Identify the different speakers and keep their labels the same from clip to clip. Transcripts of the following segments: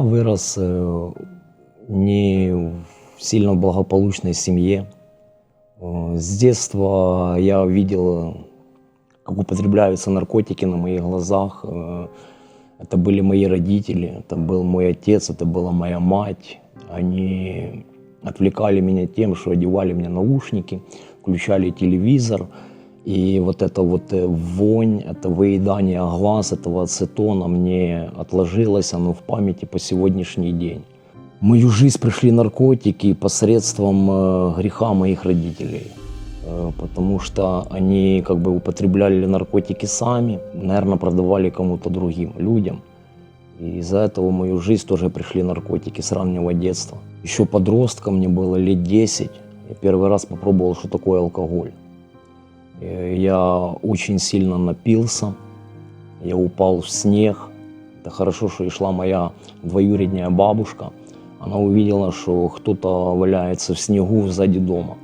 Speaker 1: вырос э, не в сильно благополучной семье. Э, С детства я видел, как употребляются наркотики на моих глазах. Э, Это были мои родители, это был мой отец, это была моя мать. Они отвлекали меня тем, что одевали мне наушники, включали телевизор. И вот эта вот э, вонь, это выедание глаз этого ацетона мне отложилось оно в памяти по сегодняшний день. В мою жизнь пришли наркотики посредством э, греха моих родителей. Э, Потому что они как бы употребляли наркотики сами, наверное, продавали кому-то другим людям. И из-за этого в мою жизнь тоже пришли наркотики с раннего детства. Еще подростком мне было лет 10. Я первый раз попробовал, что такое алкоголь. Э, Я очень сильно напился, я упал в снег. Это хорошо, что и шла моя двоюродная бабушка. Она увидела, что кто-то валяется в снегу сзади дома.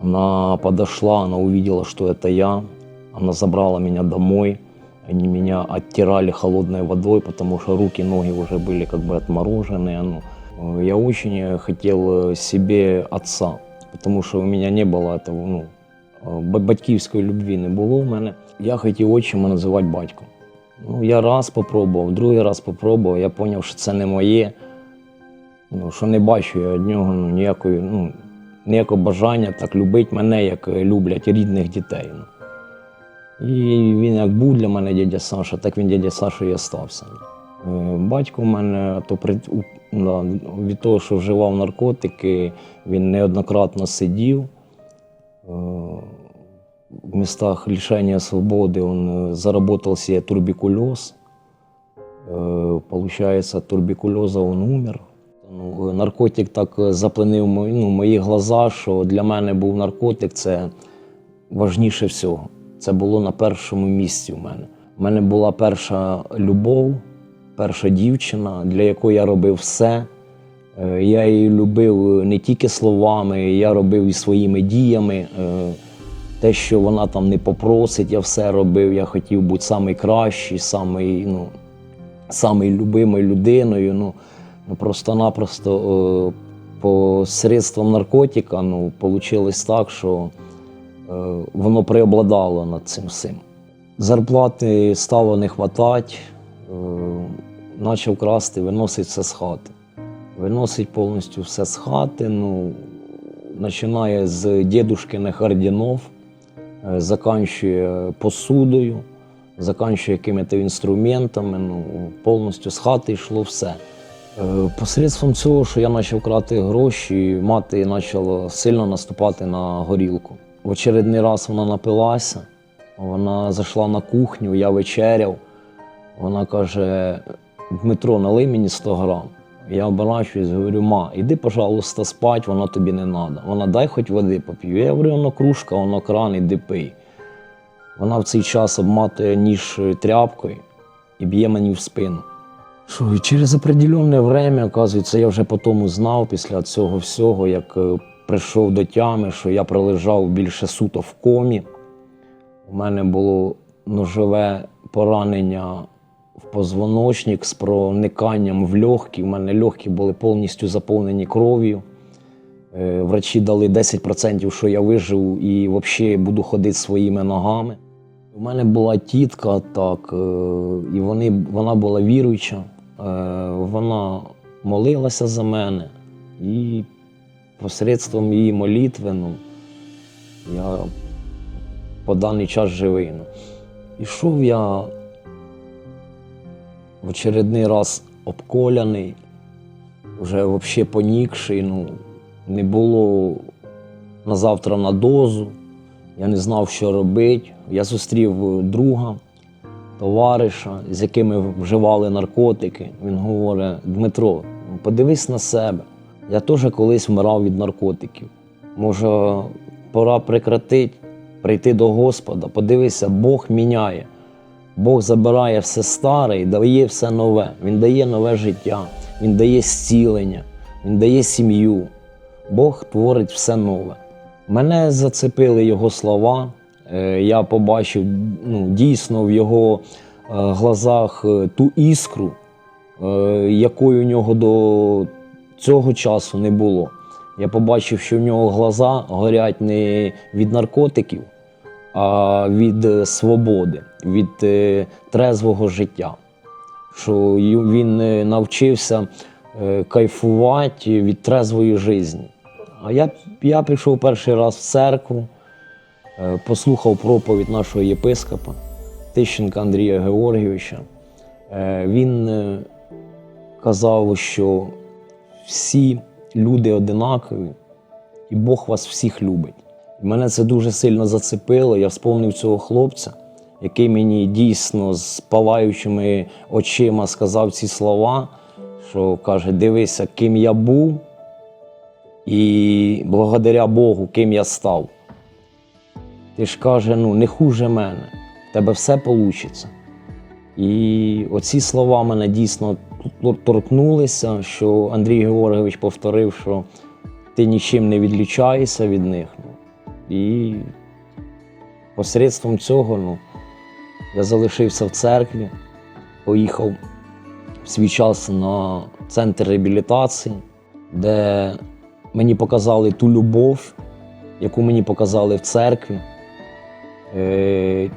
Speaker 1: Она подошла, она увидела, что это я. Она забрала меня домой. Они меня оттирали холодной водой, потому что руки, ноги уже были как бы отмороженные. Ну, э, я очень хотел себе отца, потому что у меня не было этого, ну, батьківської любві не було в мене. Я хотів отчима називати батьком. Ну, я раз попробував, другий раз попробував, я зрозумів, що це не моє. Ну, що не бачу я від нього ну, ніякої, ну, ніякого бажання так любити мене, як е, люблять рідних дітей. Ну. І він як був для мене дядя Саша, так він дядя Саша і остався. Е, Батько в мене то при, від того, що вживав наркотики, він неоднократно сидів. Е, В местах лишения свободы он э, заработал себе турбикулез. Э, Получается, от турбикулеза он умер. Ну, е, наркотик так е, заплинив мої, ну, мої глаза, що для мене був наркотик це важніше всього. Це було на першому місці у мене. У мене була перша любов, перша дівчина, для якої я робив все. Е, Я її любив не тільки словами, я робив і своїми діями. Е, Те, що вона там не попросить, я все робив. Я хотів бути найкращий, самий, ну, самий любимою людиною. Ну, ну просто-напросто е, посередством наркотика ну, вийшло так, що е, воно преобладало над цим всім. Зарплати стало не е, почав красти, виносить все з хати. Виносить повністю все з хати. Ну, починає з дідушкиних орденів, е, заканчує посудою, заканчує якимись інструментами. Ну, повністю з хати йшло все. Е, Посередством цього, що я почав крати гроші, мати почала сильно наступати на горілку. В очередний раз вона напилася, вона зайшла на кухню, я вечеряв. Вона каже: Дмитро, налий мені 100 грам. Я оборачуюсь, говорю, ма, іди, пожалуйста, спать, воно тобі не треба. Вона дай хоч води поп'ю. Я говорю, воно кружка, воно кран, іди пий. Вона в цей час обматує ніж тряпкою і б'є мені в спину. Що, і через определенне время, оказується, я вже потім знав після цього всього, як е, прийшов до тями, що я пролежав більше суто в комі. У мене було ножове поранення позвоночник з прониканням в легкі. У мене легкі були повністю заповнені кров'ю. Е, Врачі дали 10%, що я вижив і взагалі буду ходити своїми ногами. У мене була тітка, так, е, і вони, вона була віруюча. Е, Вона молилася за мене, і посередством її молитви ну, я по даний час живий. Ну. Ішов я в очередний раз обколяний, вже взагалі понікший. Ну, не було на завтра на дозу. Я не знав, що робити. Я зустрів друга, товариша, з якими вживали наркотики. Він говорить: Дмитро, ну, подивись на себе. Я теж колись вмирав від наркотиків. Може, пора прекратити, прийти до Господа. Подивися, Бог міняє. Бог забирає все старе і дає все нове. Він дає нове життя, Він дає зцілення, Він дає сім'ю. Бог творить все нове. Мене зацепили його слова. Е, Я побачив ну, дійсно в його е, глазах е, ту іскру, якої у нього до цього часу не було. Я побачив, що в нього глаза горять не від наркотиків, а від свободи, від е, трезвого життя. Що він е, навчився е, кайфувати від трезвої житті. А я, я прийшов перший раз в церкву, послухав проповідь нашого єпископа Тищенка Андрія Георгійовича. Він казав, що всі люди одинакові, і Бог вас всіх любить. Мене це дуже сильно зацепило. Я вспомнив цього хлопця, який мені дійсно з палаючими очима сказав ці слова, що каже: дивися, ким я був, і благодаря Богу, ким я став. Ти ж каже, ну не хуже мене, в тебе все вийде. І оці слова мене дійсно торкнулися, що Андрій Георгійович повторив, що ти нічим не відлічаєшся від них. Ну, і посередством цього ну, я залишився в церкві, поїхав в свій час на центр реабілітації, де мені показали ту любов, яку мені показали в церкві. Е,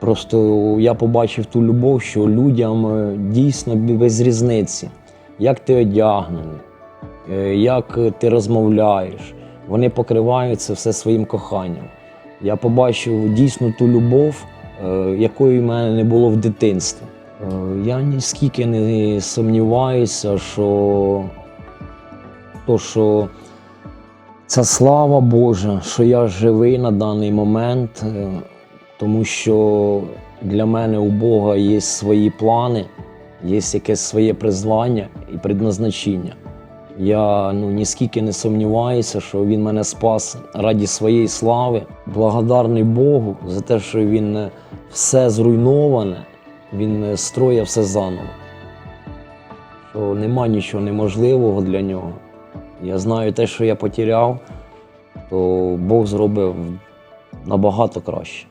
Speaker 1: Просто я побачив ту любов, що людям е, дійсно без різниці, як ти одягнений, е, як ти розмовляєш. Вони покривають це все своїм коханням. Я побачив дійсно ту любов, якої в мене не було в дитинстві. Е, Я ніскільки не сумніваюся, що то, що ця слава Божа, що я живий на даний момент, е, тому що для мене у Бога є свої плани, є якесь своє призвання і предназначення. Я ну, ніскільки не сумніваюся, що він мене спас раді своєї слави. Благодарний Богу за те, що він е, все зруйноване, він е, строє все заново. Що нема нічого неможливого для нього. Я знаю те, що я потеряв, то Бог зробив набагато краще.